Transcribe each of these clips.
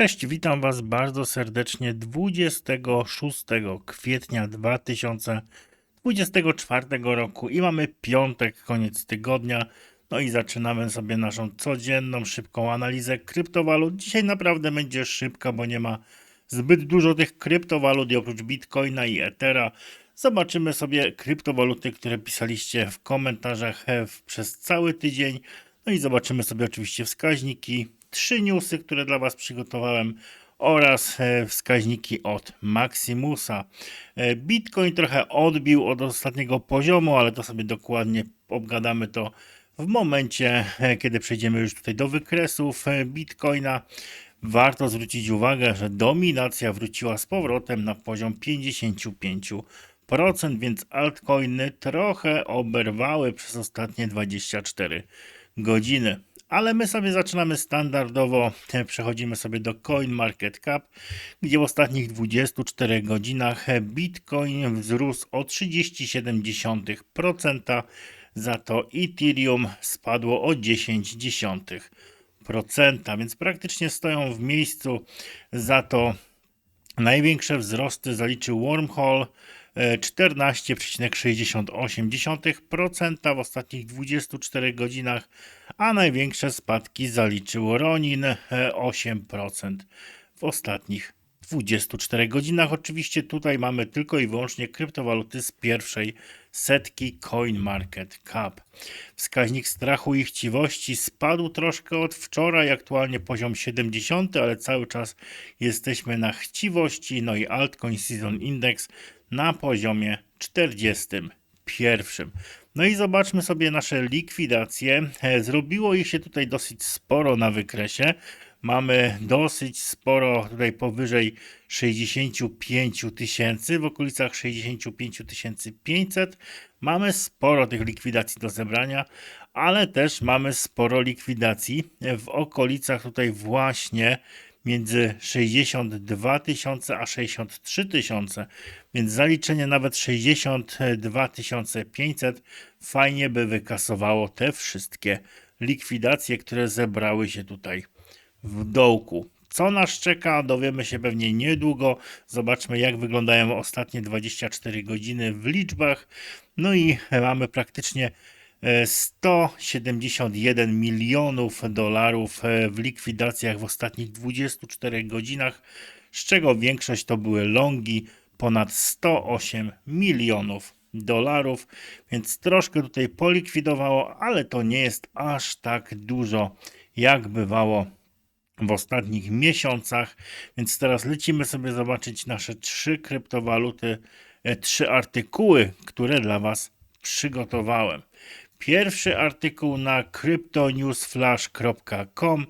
Cześć, witam Was bardzo serdecznie 26 kwietnia 2024 roku i mamy piątek, koniec tygodnia. No i zaczynamy sobie naszą codzienną, szybką analizę kryptowalut. Dzisiaj naprawdę będzie szybka, bo nie ma zbyt dużo tych kryptowalut i oprócz Bitcoina i Ethera. Zobaczymy sobie kryptowaluty, które pisaliście w komentarzach e, przez cały tydzień. No i zobaczymy sobie oczywiście wskaźniki, trzy newsy, które dla Was przygotowałem oraz e, wskaźniki od Maximusa. E, Bitcoin trochę odbił od ostatniego poziomu, ale to sobie dokładnie obgadamy to w momencie, e, kiedy przejdziemy już tutaj do wykresów Bitcoina. Warto zwrócić uwagę, że dominacja wróciła z powrotem na poziom 55%, więc altcoiny trochę oberwały przez ostatnie 24 godziny. Ale my sobie zaczynamy standardowo, e, przechodzimy sobie do CoinMarketCap, gdzie w ostatnich 24 godzinach e, Bitcoin wzrósł o 30,7%, za to Ethereum spadło o 10%, więc praktycznie stoją w miejscu. Za to największe wzrosty zaliczył Wormhole e, 14,68% w ostatnich 24 godzinach, a największe spadki zaliczył Ronin e, 8% w ostatnich 24 godzinach. Oczywiście tutaj mamy tylko i wyłącznie kryptowaluty z pierwszej setki CoinMarketCap. Wskaźnik strachu i chciwości spadł troszkę od wczoraj, aktualnie poziom 70, ale cały czas jesteśmy na chciwości, no i Altcoin Season Index na poziomie 41. No i zobaczmy sobie nasze likwidacje. E, Zrobiło ich się tutaj dosyć sporo na wykresie. Mamy dosyć sporo tutaj powyżej 65 tysięcy, w okolicach 65 500. Mamy sporo tych likwidacji do zebrania, ale też mamy sporo likwidacji w okolicach tutaj właśnie między 62 tysiące a 63 tysiące, więc zaliczenie nawet 62 500 fajnie by wykasowało te wszystkie likwidacje, które zebrały się tutaj w dołku. Co nas czeka, dowiemy się pewnie niedługo. Zobaczmy, jak wyglądają ostatnie 24 godziny w liczbach. No i mamy praktycznie 171 milionów dolarów e, w likwidacjach w ostatnich 24 godzinach, z czego większość to były longi, ponad 108 milionów dolarów, więc troszkę tutaj polikwidowało, ale to nie jest aż tak dużo, jak bywało w ostatnich miesiącach. Więc teraz lecimy sobie zobaczyć nasze trzy kryptowaluty, e, trzy artykuły, które dla Was przygotowałem. Pierwszy artykuł na cryptonewsflash.com.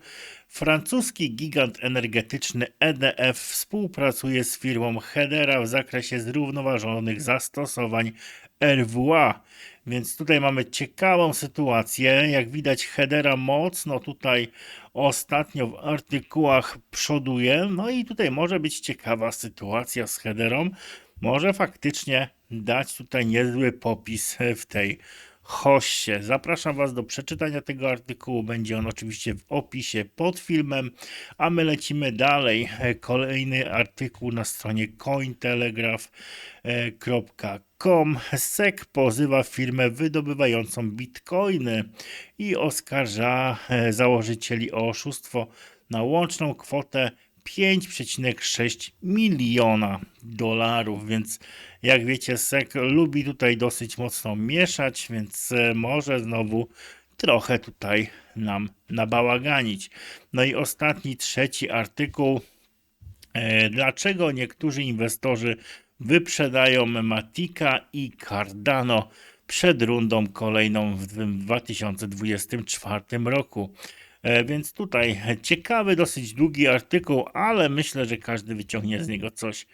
Francuski gigant energetyczny EDF współpracuje z firmą Hedera w zakresie zrównoważonych zastosowań RWA. Więc tutaj mamy ciekawą sytuację. Jak widać, Hedera mocno tutaj ostatnio w artykułach przoduje. No i tutaj może być ciekawa sytuacja z Hederą. Może faktycznie dać tutaj niezły popis w tej hoście. Zapraszam Was do przeczytania tego artykułu. Będzie on oczywiście w opisie pod filmem, a my lecimy dalej. Kolejny artykuł na stronie cointelegraph.com. SEC pozywa firmę wydobywającą bitcoiny i oskarża e, założycieli o oszustwo na łączną kwotę 5,6 miliona dolarów, więc jak wiecie, SEC lubi tutaj dosyć mocno mieszać, więc e, może znowu trochę tutaj nam nabałaganić. No i ostatni, trzeci artykuł. E, Dlaczego niektórzy inwestorzy wyprzedają Matika i Cardano przed rundą kolejną w 2024 roku? E, Więc tutaj ciekawy, dosyć długi artykuł, ale myślę, że każdy wyciągnie z niego coś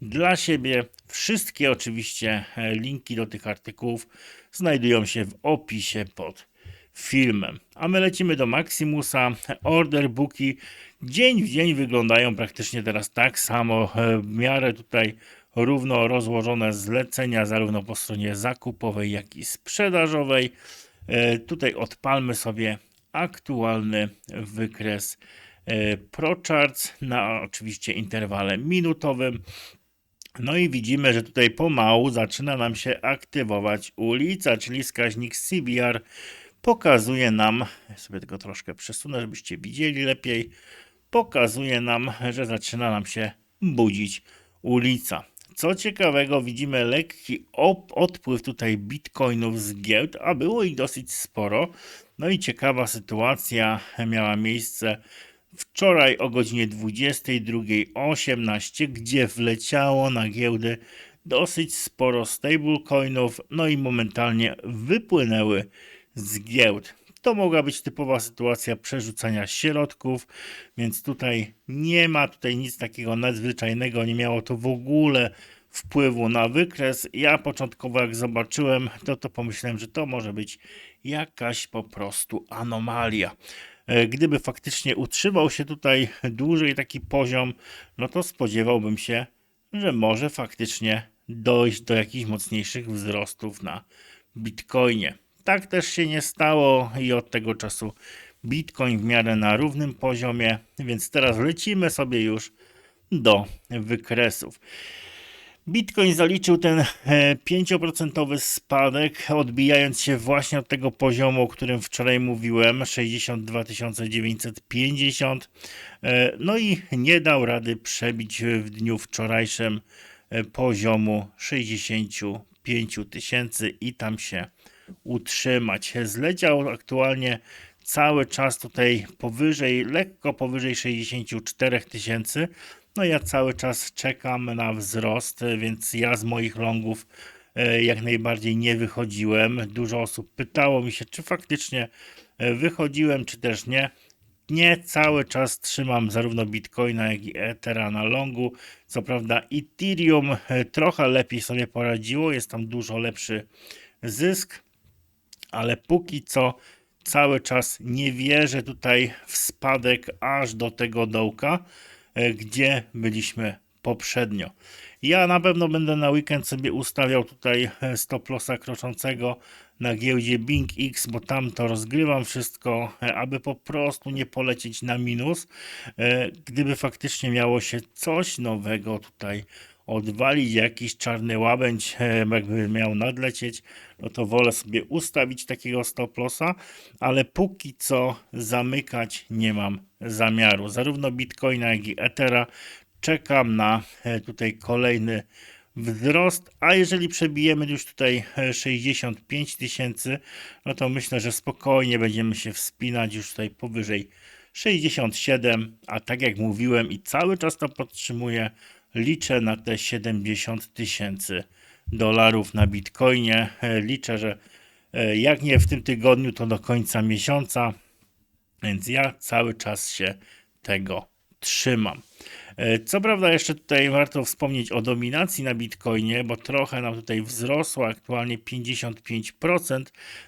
dla siebie. Wszystkie oczywiście e, linki do tych artykułów znajdują się w opisie pod filmem. A my lecimy do Maximusa. Order booki dzień w dzień wyglądają praktycznie teraz tak samo. E, W miarę tutaj równo rozłożone zlecenia zarówno po stronie zakupowej, jak i sprzedażowej. Tutaj odpalmy sobie aktualny wykres e, ProCharts na oczywiście interwale minutowym. No i widzimy, że tutaj pomału zaczyna nam się aktywować ulica, czyli wskaźnik CBR pokazuje nam, ja sobie tego troszkę przesunę, żebyście widzieli lepiej, pokazuje nam, że zaczyna nam się budzić ulica. Co ciekawego, widzimy lekki odpływ tutaj bitcoinów z giełd, a było ich dosyć sporo. No i ciekawa sytuacja miała miejsce wczoraj o godzinie 22.18, gdzie wleciało na giełdy dosyć sporo stablecoinów, no i momentalnie wypłynęły z giełd. To mogła być typowa sytuacja przerzucania środków, więc tutaj nie ma tutaj nic takiego nadzwyczajnego, nie miało to w ogóle wpływu na wykres. Ja początkowo jak zobaczyłem, to to pomyślałem, że to może być jakaś po prostu anomalia. E, Gdyby faktycznie utrzymał się tutaj dłużej taki poziom, no to spodziewałbym się, że może faktycznie dojść do jakichś mocniejszych wzrostów na Bitcoinie. Tak też się nie stało i od tego czasu Bitcoin w miarę na równym poziomie, więc teraz lecimy sobie już do wykresów. Bitcoin zaliczył ten e, 5% spadek, odbijając się właśnie od tego poziomu, o którym wczoraj mówiłem, 62 950. E, No i nie dał rady przebić w dniu wczorajszym e, poziomu 65 tysięcy i tam się utrzymać. Zleciał aktualnie cały czas tutaj powyżej, lekko powyżej 64 tysięcy. No ja cały czas czekam na wzrost, więc ja z moich longów e, jak najbardziej nie wychodziłem. Dużo osób pytało mi się, czy faktycznie e, wychodziłem, czy też nie. Nie cały czas trzymam zarówno Bitcoina, jak i Ethera na longu. Co prawda Ethereum e, trochę lepiej sobie poradziło, jest tam dużo lepszy zysk, ale póki co cały czas nie wierzę tutaj w spadek aż do tego dołka, gdzie byliśmy poprzednio. Ja na pewno będę na weekend sobie ustawiał tutaj e, stop lossa kroczącego na giełdzie Bing X, bo tam to rozgrywam wszystko, e, aby po prostu nie polecieć na minus. E, Gdyby faktycznie miało się coś nowego tutaj odwalić, jakiś czarny łabędź, e, jakby miał nadlecieć, no to wolę sobie ustawić takiego stop lossa, ale póki co zamykać nie mam zamiaru. Zarówno Bitcoina, jak i Ethera czekam na e, tutaj kolejny wzrost, a jeżeli przebijemy już tutaj e, 65 tysięcy, no to myślę, że spokojnie będziemy się wspinać już tutaj powyżej 67, a tak jak mówiłem i cały czas to podtrzymuję, liczę na te 70 tysięcy dolarów na Bitcoinie. E, Liczę, że e, jak nie w tym tygodniu, to do końca miesiąca, więc ja cały czas się tego trzymam. E, Co prawda, jeszcze tutaj warto wspomnieć o dominacji na Bitcoinie, bo trochę nam tutaj wzrosło, aktualnie 55%,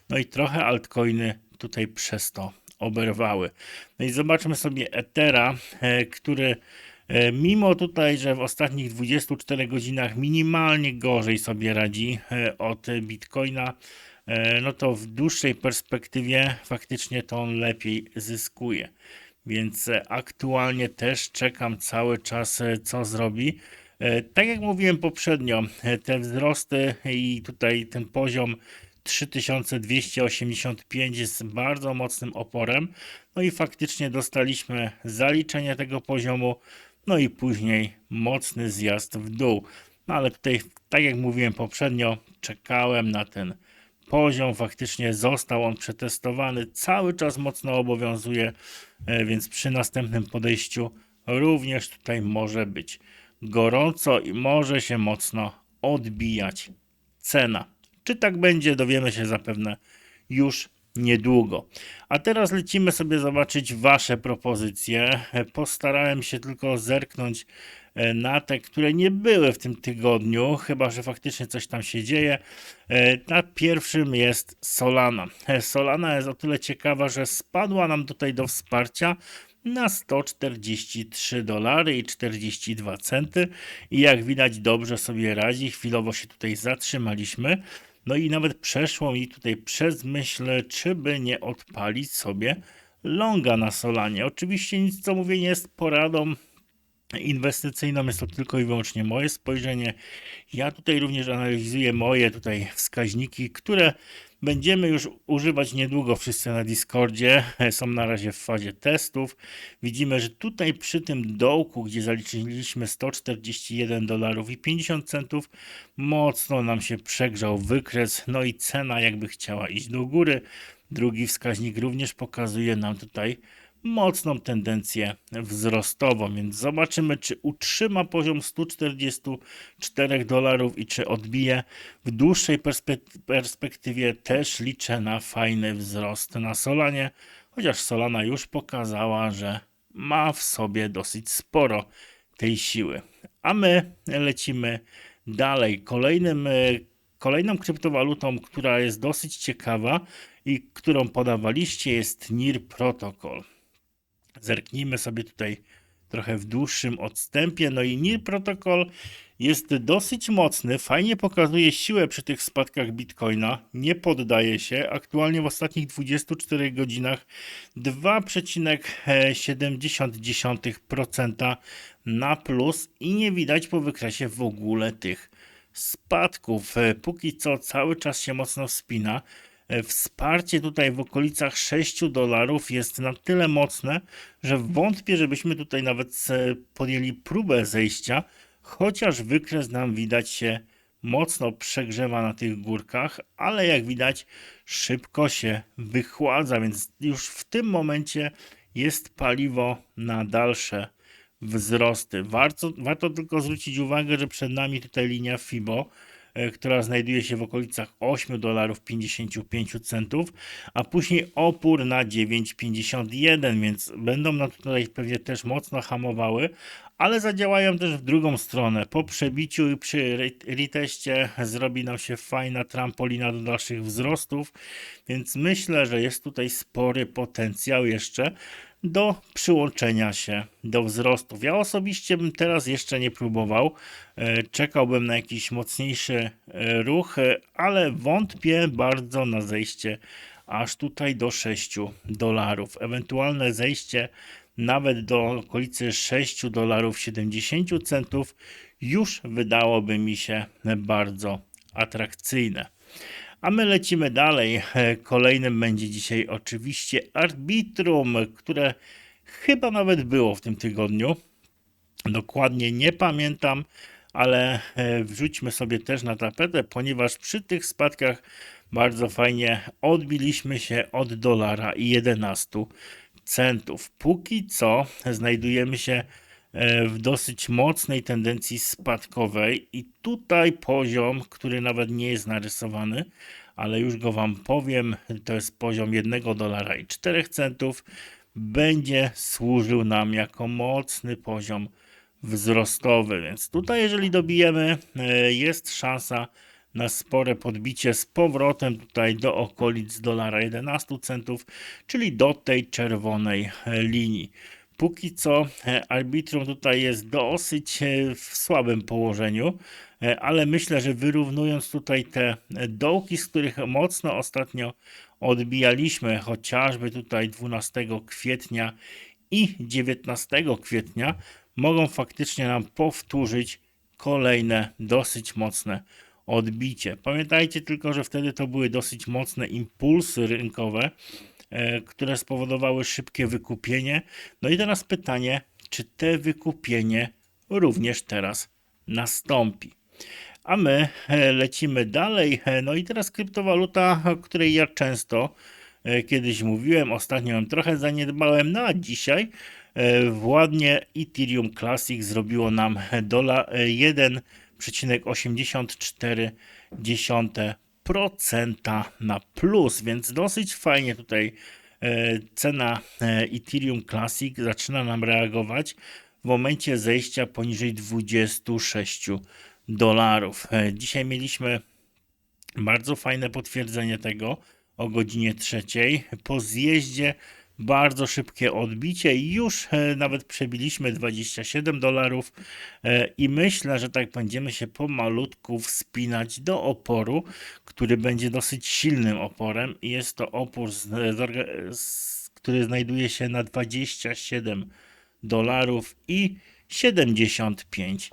no i trochę altcoiny tutaj przez to oberwały. No i zobaczmy sobie Ethera, który mimo tutaj, że w ostatnich 24 godzinach minimalnie gorzej sobie radzi e, od Bitcoina, e, no to w dłuższej perspektywie faktycznie to on lepiej zyskuje. Więc e, aktualnie też czekam cały czas, e, co zrobi. E, Tak jak mówiłem poprzednio, e, te wzrosty i tutaj ten poziom 3285 jest bardzo mocnym oporem. No i faktycznie dostaliśmy zaliczenie tego poziomu, no i później mocny zjazd w dół. No ale tutaj, tak jak mówiłem poprzednio, czekałem na ten poziom. Faktycznie został on przetestowany, cały czas mocno obowiązuje, e, więc przy następnym podejściu również tutaj może być gorąco i może się mocno odbijać cena. Czy tak będzie, dowiemy się zapewne już niedługo. A teraz lecimy sobie zobaczyć Wasze propozycje. Postarałem się tylko zerknąć e, na te, które nie były w tym tygodniu, chyba że faktycznie coś tam się dzieje. E, Na pierwszym jest Solana. E, Solana jest o tyle ciekawa, że spadła nam tutaj do wsparcia na 143 dolary i 42 centy i jak widać dobrze sobie radzi, chwilowo się tutaj zatrzymaliśmy. No i nawet przeszło mi tutaj przez myśl, czy by nie odpalić sobie longa na Solanie. Oczywiście nic co mówię nie jest poradą inwestycyjną, jest to tylko i wyłącznie moje spojrzenie. Ja tutaj również analizuję moje tutaj wskaźniki, które będziemy już używać niedługo wszyscy na Discordzie. Są na razie w fazie testów. Widzimy, że tutaj przy tym dołku, gdzie zaliczyliśmy 141 dolarów i 50 centów, mocno nam się przegrzał wykres, no i cena jakby chciała iść do góry. Drugi wskaźnik również pokazuje nam tutaj mocną tendencję wzrostową, więc zobaczymy, czy utrzyma poziom 144 dolarów i czy odbije. W dłuższej perspek- perspektywie też liczę na fajny wzrost na Solanie, chociaż Solana już pokazała, że ma w sobie dosyć sporo tej siły. A my lecimy dalej. Kolejnym, e, kolejną kryptowalutą, która jest dosyć ciekawa i którą podawaliście jest NIR Protocol. Zerknijmy sobie tutaj trochę w dłuższym odstępie. No i NIR protokol jest dosyć mocny, fajnie pokazuje siłę przy tych spadkach Bitcoina, nie poddaje się. Aktualnie w ostatnich 24 godzinach 2,70% na plus i nie widać po wykresie w ogóle tych spadków. Póki co cały czas się mocno wspina. E, wsparcie tutaj w okolicach 6 dolarów jest na tyle mocne, że wątpię, żebyśmy tutaj nawet podjęli próbę zejścia, chociaż wykres nam widać się mocno przegrzewa na tych górkach, ale jak widać szybko się wychładza, więc już w tym momencie jest paliwo na dalsze wzrosty. Warto, warto tylko zwrócić uwagę, że przed nami tutaj linia FIBO, która znajduje się w okolicach 8 dolarów 55 centów, a później opór na 9,51, więc będą nam tutaj pewnie też mocno hamowały, ale zadziałają też w drugą stronę. Po przebiciu i przy reteście zrobi nam się fajna trampolina do dalszych wzrostów, więc myślę, że jest tutaj spory potencjał jeszcze do przyłączenia się do wzrostów. Ja osobiście bym teraz jeszcze nie próbował. E, czekałbym na jakiś mocniejszy e, ruch, e, ale wątpię bardzo na zejście aż tutaj do 6 dolarów. Ewentualne zejście nawet do okolicy 6 dolarów 70 centów już wydałoby mi się bardzo atrakcyjne. A my lecimy dalej. Kolejnym będzie dzisiaj oczywiście Arbitrum, które chyba nawet było w tym tygodniu. Dokładnie nie pamiętam, ale e, wrzućmy sobie też na tapetę, ponieważ przy tych spadkach bardzo fajnie odbiliśmy się od dolara i 11 centów. Póki co znajdujemy się w dosyć mocnej tendencji spadkowej. I tutaj poziom, który nawet nie jest narysowany, ale już go Wam powiem, to jest poziom 1 dolara i 4 centów, będzie służył nam jako mocny poziom wzrostowy, więc tutaj jeżeli dobijemy, e, jest szansa na spore podbicie z powrotem tutaj do okolic dolara 11 centów, czyli do tej czerwonej e, linii. Póki co e, arbitrum tutaj jest dosyć w słabym położeniu, ale myślę, że wyrównując tutaj te dołki, z których mocno ostatnio odbijaliśmy, chociażby tutaj 12 kwietnia i 19 kwietnia, mogą faktycznie nam powtórzyć kolejne dosyć mocne odbicie. Pamiętajcie tylko, że wtedy to były dosyć mocne impulsy rynkowe, e, które spowodowały szybkie wykupienie. No i teraz pytanie, czy te wykupienie również teraz nastąpi? A my e, lecimy dalej. E, no i teraz kryptowaluta, o której ja często kiedyś mówiłem, ostatnio ją trochę zaniedbałem, no a dzisiaj Władnie Ethereum Classic zrobiło nam dola 1,84% na plus, więc dosyć fajnie tutaj e, cena e, Ethereum Classic zaczyna nam reagować w momencie zejścia poniżej 26 dolarów. E, dzisiaj mieliśmy bardzo fajne potwierdzenie tego o godzinie trzeciej. Po zjeździe bardzo szybkie odbicie i już e, nawet przebiliśmy 27 dolarów e, i myślę, że tak będziemy się pomalutku wspinać do oporu, który będzie dosyć silnym oporem i jest to opór który znajduje się na 27 dolarów i 75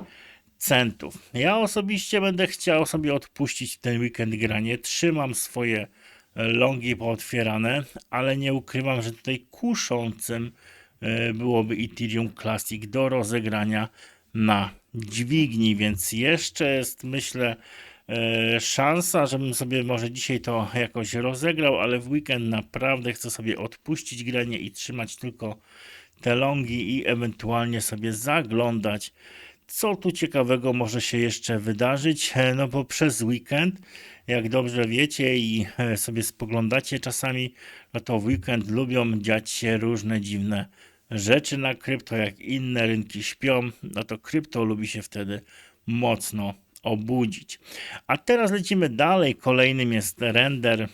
centów. Ja osobiście będę chciał sobie odpuścić ten weekend granie. Trzymam swoje longi pootwierane, ale nie ukrywam, że tutaj kuszącym e, byłoby Ethereum Classic do rozegrania na dźwigni, więc jeszcze jest myślę e, szansa, żebym sobie może dzisiaj to jakoś rozegrał, ale w weekend naprawdę chcę sobie odpuścić granie i trzymać tylko te longi i ewentualnie sobie zaglądać co tu ciekawego może się jeszcze wydarzyć? E, no bo przez weekend, jak dobrze wiecie i e, sobie spoglądacie czasami, no to w weekend lubią dziać się różne dziwne rzeczy na krypto, jak inne rynki śpią, no to krypto lubi się wtedy mocno obudzić. A teraz lecimy dalej. Kolejnym jest render.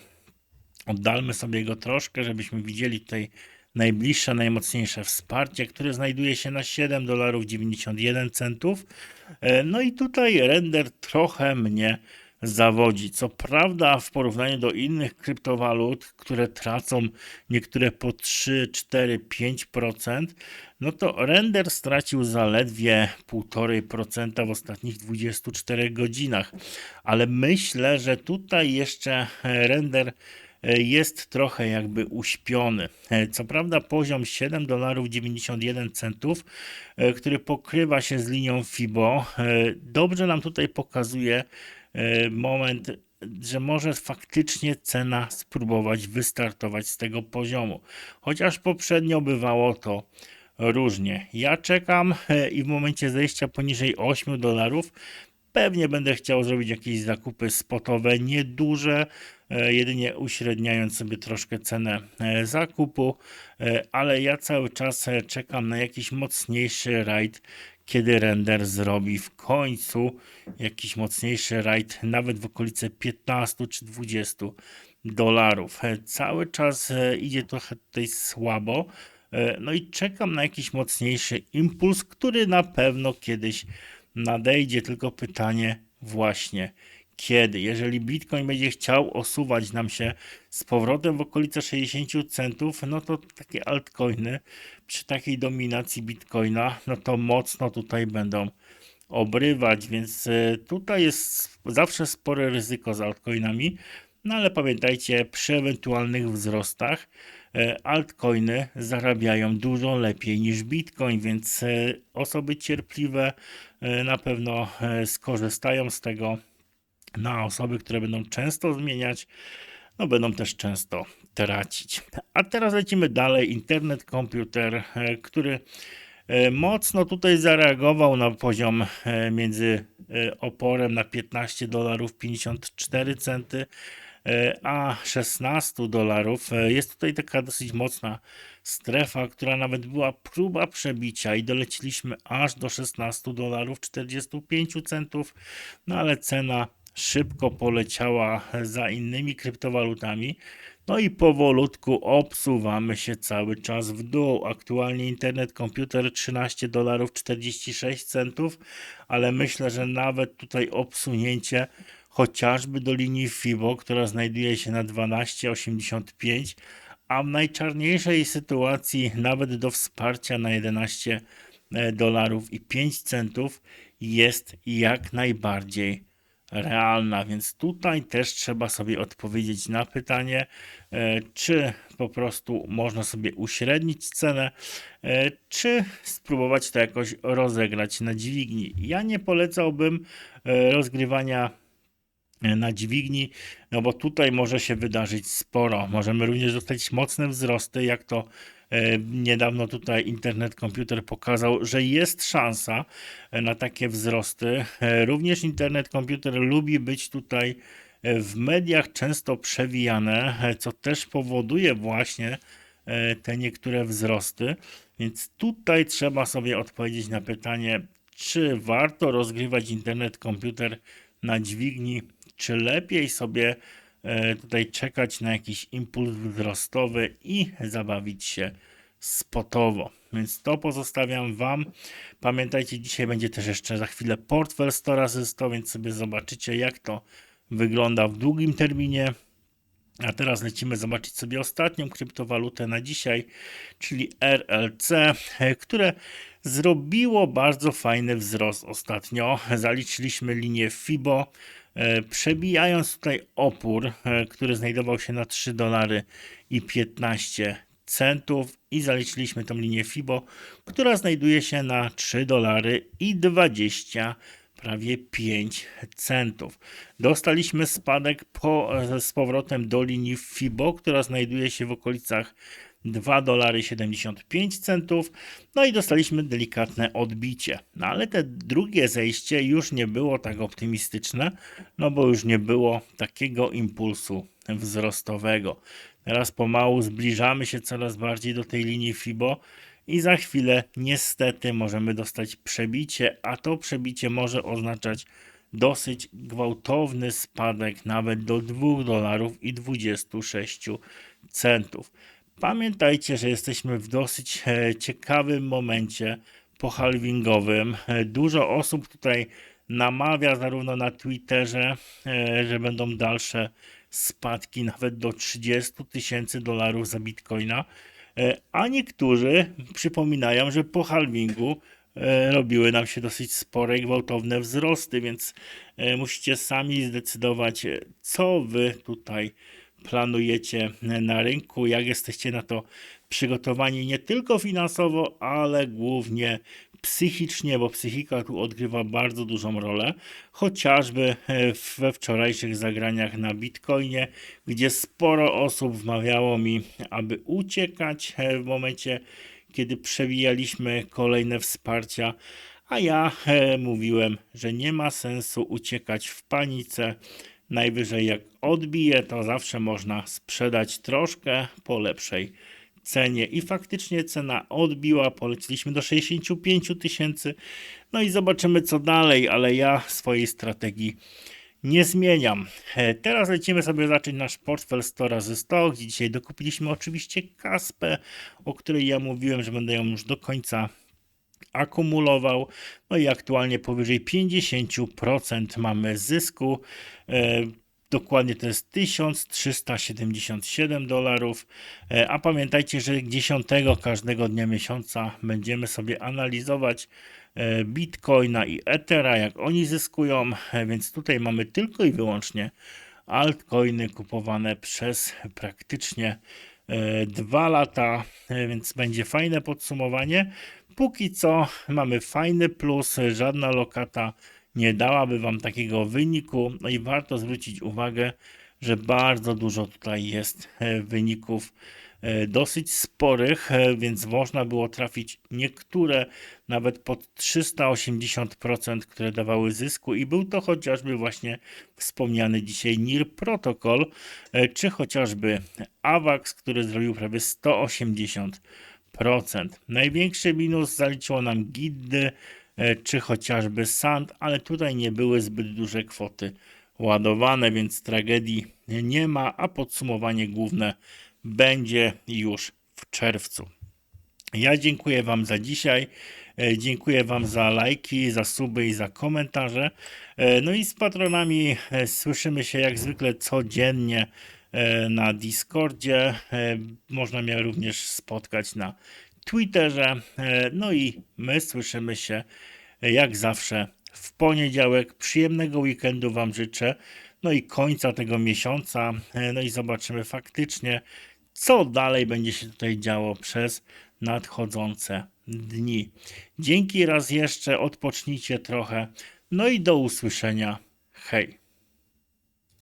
Oddalmy sobie go troszkę, żebyśmy widzieli tutaj najbliższe, najmocniejsze wsparcie, które znajduje się na 7 dolarów 91 centów. E, no i tutaj render trochę mnie zawodzi. Co prawda, w porównaniu do innych kryptowalut, które tracą niektóre po 3, 4, 5%, no to render stracił zaledwie 1,5% w ostatnich 24 godzinach. Ale myślę, że tutaj jeszcze render E, jest trochę jakby uśpiony. E, co prawda poziom 7 dolarów 91 centów, e, który pokrywa się z linią FIBO, dobrze nam tutaj pokazuje moment, że może faktycznie cena spróbować wystartować z tego poziomu. Chociaż poprzednio bywało to różnie. Ja czekam i w momencie zejścia poniżej 8 dolarów pewnie będę chciał zrobić jakieś zakupy spotowe, nieduże, E, jedynie uśredniając sobie troszkę cenę e, zakupu, e, ale ja cały czas czekam na jakiś mocniejszy rajd, kiedy render zrobi w końcu jakiś mocniejszy rajd, nawet w okolice 15 czy 20 dolarów. Cały czas idzie trochę tutaj słabo. No i czekam na jakiś mocniejszy impuls, który na pewno kiedyś nadejdzie. Tylko pytanie właśnie kiedy. Jeżeli Bitcoin będzie chciał osuwać nam się z powrotem w okolice 60 centów, no to takie altcoiny przy takiej dominacji Bitcoina, no to mocno tutaj będą obrywać, więc e, tutaj jest zawsze spore ryzyko z altcoinami, no ale pamiętajcie, przy ewentualnych wzrostach e, altcoiny zarabiają dużo lepiej niż Bitcoin, więc e, osoby cierpliwe na pewno skorzystają z tego na osoby, które będą często zmieniać, no będą też często tracić. A teraz lecimy dalej. Internet, komputer, e, który e, mocno tutaj zareagował na poziom e, między oporem na 15 dolarów 54 centy a 16 dolarów. Jest tutaj taka dosyć mocna strefa, która nawet była próba przebicia i doleciliśmy aż do 16 dolarów 45 centów, no ale cena szybko poleciała za innymi kryptowalutami. No i powolutku obsuwamy się cały czas w dół. Aktualnie internet komputer 13 dolarów 46 centów, ale myślę, że nawet tutaj obsunięcie chociażby do linii FIBO, która znajduje się na 12,85, a w najczarniejszej sytuacji nawet do wsparcia na 11 dolarów i 5 centów jest jak najbardziej realna, więc tutaj też trzeba sobie odpowiedzieć na pytanie, e, czy po prostu można sobie uśrednić cenę, e, czy spróbować to jakoś rozegrać na dźwigni. Ja nie polecałbym e, rozgrywania na dźwigni, no bo tutaj może się wydarzyć sporo. Możemy również dostać mocne wzrosty, jak to niedawno tutaj internet komputer pokazał, że jest szansa e, na takie wzrosty. E, również internet komputer lubi być tutaj w mediach często przewijane, co też powoduje właśnie te niektóre wzrosty. Więc tutaj trzeba sobie odpowiedzieć na pytanie, czy warto rozgrywać internet komputer na dźwigni, czy lepiej sobie E, tutaj czekać na jakiś impuls wzrostowy i zabawić się spotowo. Więc to pozostawiam Wam. Pamiętajcie, dzisiaj będzie też jeszcze za chwilę portfel 100 razy 100, więc sobie zobaczycie jak to wygląda w długim terminie. A teraz lecimy zobaczyć sobie ostatnią kryptowalutę na dzisiaj, czyli RLC, e, które zrobiło bardzo fajny wzrost ostatnio. Zaliczyliśmy linię FIBO, e, przebijając tutaj opór, e, który znajdował się na 3 dolary i 15 centów i zaliczyliśmy tą linię FIBO, która znajduje się na 3 dolary i 20 prawie 5 centów. Dostaliśmy spadek po, z powrotem do linii FIBO, która znajduje się w okolicach 2 dolary 75 centów. No i dostaliśmy delikatne odbicie. No ale te drugie zejście już nie było tak optymistyczne, no bo już nie było takiego impulsu wzrostowego. Teraz pomału zbliżamy się coraz bardziej do tej linii FIBO i za chwilę niestety możemy dostać przebicie, a to przebicie może oznaczać dosyć gwałtowny spadek nawet do 2 dolarów i 26 centów. Pamiętajcie, że jesteśmy w dosyć e, ciekawym momencie pohalwingowym. E, dużo osób tutaj namawia zarówno na Twitterze, e, że będą dalsze spadki nawet do 30 tysięcy dolarów za bitcoina, a niektórzy przypominają, że po halvingu robiły nam się dosyć spore gwałtowne wzrosty, więc musicie sami zdecydować, co wy tutaj planujecie na rynku, jak jesteście na to przygotowani? Nie tylko finansowo, ale głównie psychicznie, bo psychika tu odgrywa bardzo dużą rolę, chociażby we wczorajszych zagraniach na Bitcoinie, gdzie sporo osób wmawiało mi, aby uciekać w momencie, kiedy przewijaliśmy kolejne wsparcia, a ja mówiłem, że nie ma sensu uciekać w panice, Najwyżej jak odbije, to zawsze można sprzedać troszkę po lepszej cenie. I faktycznie cena odbiła, poleciliśmy do 65 tysięcy. No i zobaczymy co dalej, ale ja swojej strategii nie zmieniam. E, teraz lecimy sobie zacząć nasz portfel 100 razy 100, gdzie dzisiaj dokupiliśmy oczywiście kaspę, o której ja mówiłem, że będę ją już do końca akumulował. No i aktualnie powyżej 50% mamy zysku. E, dokładnie to jest 1377 dolarów. E, a pamiętajcie, że 10 każdego dnia miesiąca będziemy sobie analizować e, Bitcoina i Ethera, jak oni zyskują, więc tutaj mamy tylko i wyłącznie altcoiny kupowane przez praktycznie dwa lata, więc będzie fajne podsumowanie. Póki co mamy fajny plus, żadna lokata nie dałaby Wam takiego wyniku. No i warto zwrócić uwagę, że bardzo dużo tutaj jest e, wyników e, dosyć sporych, e, więc można było trafić niektóre nawet pod 380%, które dawały zysku i był to chociażby właśnie wspomniany dzisiaj NIR Protocol, czy chociażby AVAX, który zrobił prawie 180%. Największy minus zaliczyło nam Giddy, E, czy chociażby sand, ale tutaj nie były zbyt duże kwoty ładowane, więc tragedii nie ma, a podsumowanie główne będzie już w czerwcu. Ja dziękuję Wam za dzisiaj. E, dziękuję Wam za lajki, za suby i za komentarze. E, no i z patronami słyszymy się jak zwykle codziennie na Discordzie. Można mnie również spotkać na Twitterze. E, no i my słyszymy się e, jak zawsze w poniedziałek. Przyjemnego weekendu Wam życzę. No i końca tego miesiąca. E, no i zobaczymy faktycznie, co dalej będzie się tutaj działo przez nadchodzące dni. Dzięki raz jeszcze, odpocznijcie trochę. No i do usłyszenia. Hej.